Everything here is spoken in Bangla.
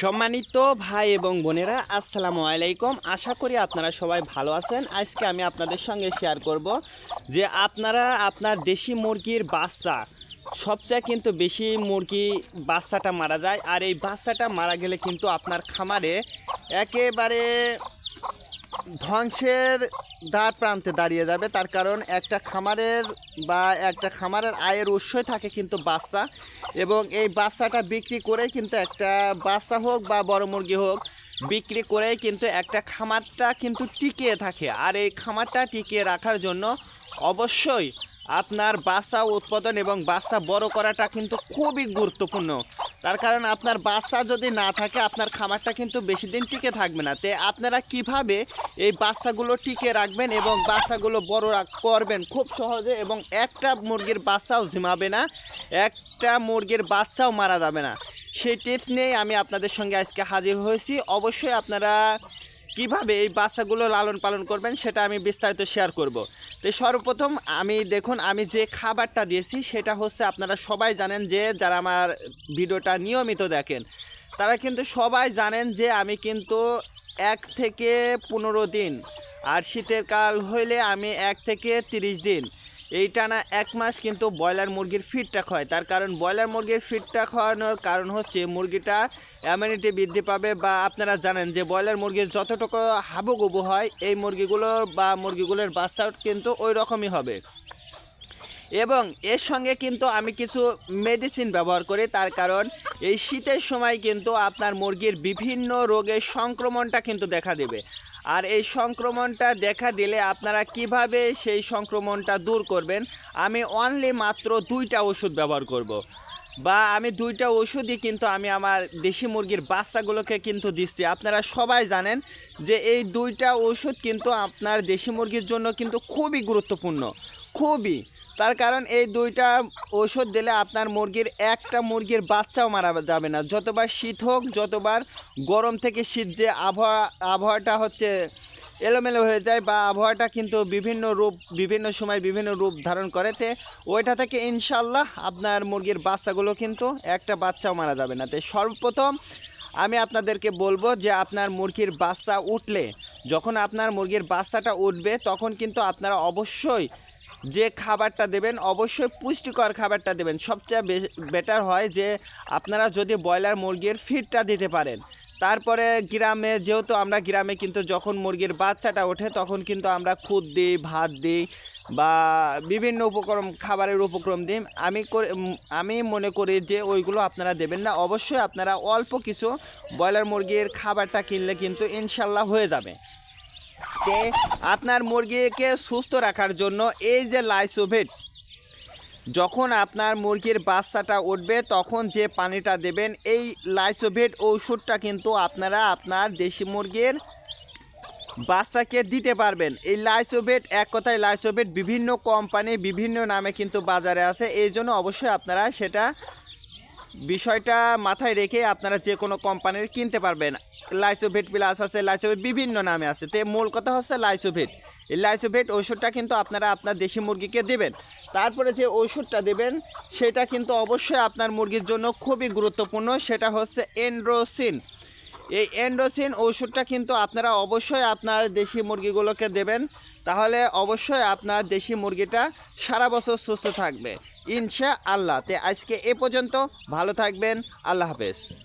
সম্মানিত ভাই এবং বোনেরা, আসসালামু আলাইকুম। আশা করি আপনারা সবাই ভালো আছেন। আজকে আমি আপনাদের সঙ্গে শেয়ার করব যে আপনারা আপনার দেশি মুরগির বাচ্চা, সবচেয়ে কিন্তু বেশি মুরগি বাচ্চাটা মারা যায়। আর এই বাচ্চাটা মারা গেলে কিন্তু আপনার খামারে একেবারে ধ্বংসের দ্বার প্রান্তে দাঁড়িয়ে যাবে। তার কারণ একটা খামারের বা একটা খামারের আয়ের উৎসই থাকে কিন্তু বাচ্চা। এবং এই বাচ্চাটা বিক্রি করে কিন্তু একটা বাচ্চা হোক বা বড় মুরগি হোক, বিক্রি করেই কিন্তু একটা খামারটা কিন্তু টিকিয়ে থাকে। আর এই খামারটা টিকিয়ে রাখার জন্য অবশ্যই আপনার বাচ্চা উৎপাদন এবং বাচ্চা বড় করাটা কিন্তু খুবই গুরুত্বপূর্ণ। তার কারণ আপনার বাচ্চা যদি না থাকে, আপনার খামারটা কিন্তু বেশি দিন টিকে থাকবে না। তে আপনারা কীভাবে এই বাচ্চাগুলো টিকে রাখবেন এবং বাচ্চাগুলো বড় করবেন খুব সহজে এবং একটা মুরগির বাচ্চাও ঝিমাবে না, একটা মুরগির বাচ্চাও মারা যাবে না। সেই টিপস নিয়েই আমি আপনাদের সঙ্গে আজকে হাজির হয়েছি। অবশ্যই আপনারা কীভাবে এই বাচ্চাগুলো লালন পালন করবেন সেটা আমি বিস্তারিত শেয়ার করব। তো সর্বপ্রথম আমি দেখুন, আমি যে খাবারটা দিয়েছি সেটা হচ্ছে আপনারা সবাই জানেন যে, যারা আমার ভিডিওটা নিয়মিত দেখেন, তারা কিন্তু সবাই জানেন যে আমি কিন্তু এক থেকে পনেরো দিন, আর শীতের কাল হইলে আমি এক থেকে তিরিশ দিন এই টানা এক মাস কিন্তু ব্রয়লার মুরগির ফিডটা খায় তার কারণ ব্রয়লার মুরগির ফিডটা খাওয়ানোর কারণ হচ্ছে মুরগিটা অ্যামিউনিটি বৃদ্ধি পাবে বা আপনারা জানেন যে ব্রয়লার মুরগির যতটুকু হাবুগুবু হয়, এই মুরগিগুলো বা মুরগিগুলোর বাচ্চাও কিন্তু ওই রকমই হবে। এবং এর সঙ্গে কিন্তু আমি কিছু মেডিসিন ব্যবহার করি, তার কারণ এই শীতের সময় কিন্তু আপনার মুরগির বিভিন্ন রোগের সংক্রমণটা কিন্তু দেখা দেবে। আর এই সংক্রমণটা দেখা দিলে আপনারা কীভাবে সেই সংক্রমণটা দূর করবেন? আমি অনলি মাত্র দুইটা ওষুধ ব্যবহার করব। বা আমি দুইটা ওষুধই কিন্তু আমি আমার দেশি মুরগির বাচ্চাগুলোকে কিন্তু দিচ্ছি। আপনারা সবাই জানেন যে এই দুইটা ওষুধ কিন্তু আপনার দেশি মুরগির জন্য কিন্তু খুবই গুরুত্বপূর্ণ। খুবই। তার কারণ এই দুইটা ওষুধ দিলে আপনার মুরগির একটা মুরগির বাচ্চাও মারা যাবে না। যতবার শীত হোক, যতবার গরম থেকে শীত যে আবহাওয়া, আবহাওয়াটা হচ্ছে এলোমেলো হয়ে যায় বা আবহাওয়াটা কিন্তু বিভিন্ন রূপ, বিভিন্ন সময় বিভিন্ন রূপ ধারণ করে তে ওইটা থেকে ইনশাল্লাহ আপনার মুরগির বাচ্চাগুলো কিন্তু একটা বাচ্চাও মারা যাবে না। তো সর্বপ্রথম আমি আপনাদেরকে বলব যে আপনার মুরগির বাচ্চা উঠলে, যখন আপনার মুরগির বাচ্চাটা উঠবে, তখন কিন্তু আপনারা অবশ্যই যে খাবারটা দেবেন, অবশ্যই পুষ্টিকর খাবারটা দেবেন। সবচেয়ে বেটার হয় যে আপনারা যদি ব্রয়লার মুরগির ফিডটা দিতে পারেন। তারপরে গ্রামে, যেহেতু আমরা গ্রামে কিন্তু যখন মুরগির বাচ্চাটা ওঠে, তখন কিন্তু আমরা খুদ দিই, ভাত দিই বা বিভিন্ন উপক্রম খাবারের উপক্রম দিই। আমি করে আমি মনে করি যে ওইগুলো আপনারা দেবেন না। অবশ্যই আপনারা অল্প কিছু ব্রয়লার মুরগির খাবারটা কিনলে কিন্তু ইনশাল্লাহ হয়ে যাবে। তে আপনার মুরগিকে সুস্থ রাখার জন্য এই যে লাইসোভেট, যখন আপনার মুরগির বাচ্চাটা উঠবে, তখন যে পানিটা দেবেন, এই লাইসোভেট ঔষধটা কিন্তু আপনারা আপনার দেশি মুরগির বাচ্চাকে দিতে পারবেন। এই লাইসোভেট, এক কথায় লাইসোভেট বিভিন্ন কোম্পানি বিভিন্ন নামে কিন্তু বাজারে আছে, এই জন্য অবশ্যই আপনারা সেটা বিষয়টা মাথায় রেখে আপনারা যে কোনো কোম্পানির কিনতে পারবেন। লাইসোভেট প্লাস আছে, লাইসোভেট বিভিন্ন নামে আছে। তো মূল কথা হচ্ছে লাইসোভেট। এই লাইসোভেট ওষুধটা কিন্তু আপনারা আপনার দেশি মুরগিকে দেবেন। তারপরে যে ওষুধটা দেবেন, সেটা কিন্তু অবশ্যই আপনার মুরগির জন্য খুবই গুরুত্বপূর্ণ। সেটা হচ্ছে এন্ড্রোসিন। এই এন্ডোসিন ওষুধটা কিন্তু আপনারা অবশ্যই আপনার দেশি মুরগিগুলোকে দেবেন। তাহলে অবশ্যই আপনার দেশি মুরগিটা সারা বছর সুস্থ থাকবে। ইনশা আল্লাহ তে আজকে এ পর্যন্ত ভালো থাকবেন। আল্লাহ হাফেজ।